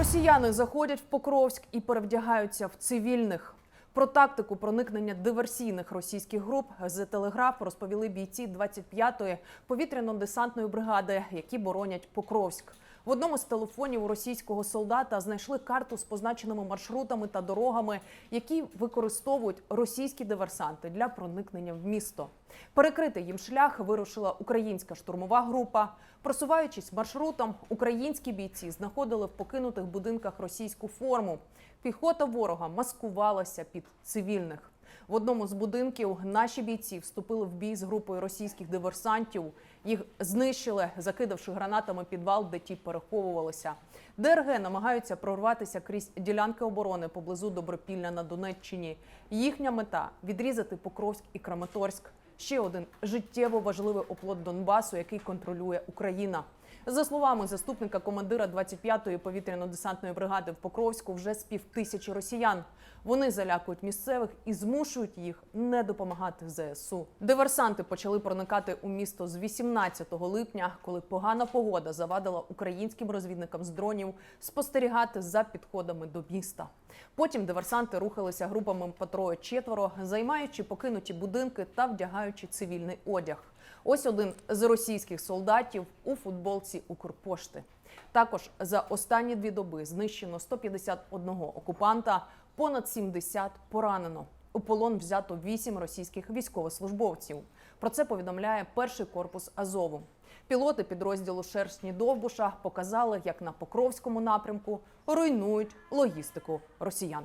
Росіяни заходять в Покровськ і перевдягаються в цивільних. Про тактику проникнення диверсійних російських груп з телеграф розповіли бійці 25-ї повітряно-десантної бригади, які боронять Покровськ. В одному з телефонів російського солдата знайшли карту з позначеними маршрутами та дорогами, які використовують російські диверсанти для проникнення в місто. Перекрити їм шлях вирушила українська штурмова група. Просуваючись маршрутом, українські бійці знаходили в покинутих будинках російську форму. Піхота ворога маскувалася під цивільних. В одному з будинків наші бійці вступили в бій з групою російських диверсантів. Їх знищили, закидавши гранатами підвал, де ті переховувалися. ДРГ намагаються прорватися крізь ділянки оборони поблизу Добропілля на Донеччині. Їхня мета відрізати Покровськ і Краматорськ. Ще один життєво важливий оплот Донбасу, який контролює Україна. За словами заступника командира 25-ї повітряно-десантної бригади в Покровську, вже з півтисячі росіян. Вони залякують місцевих і змушують їх не допомагати ЗСУ. Диверсанти почали проникати у місто з 18 липня, коли погана погода завадила українським розвідникам з дронів спостерігати за підходами до міста. Потім диверсанти рухалися групами по троє четверо, займаючи покинуті будинки та вдягаючи цивільний одяг. Ось один з російських солдатів у футболці Укрпошти. Також за останні дві доби знищено 151 окупанта, понад 70 поранено. У полон взято 8 російських військовослужбовців. Про це повідомляє перший корпус Азову. Пілоти підрозділу Шершні Довбуша показали, як на Покровському напрямку руйнують логістику росіян.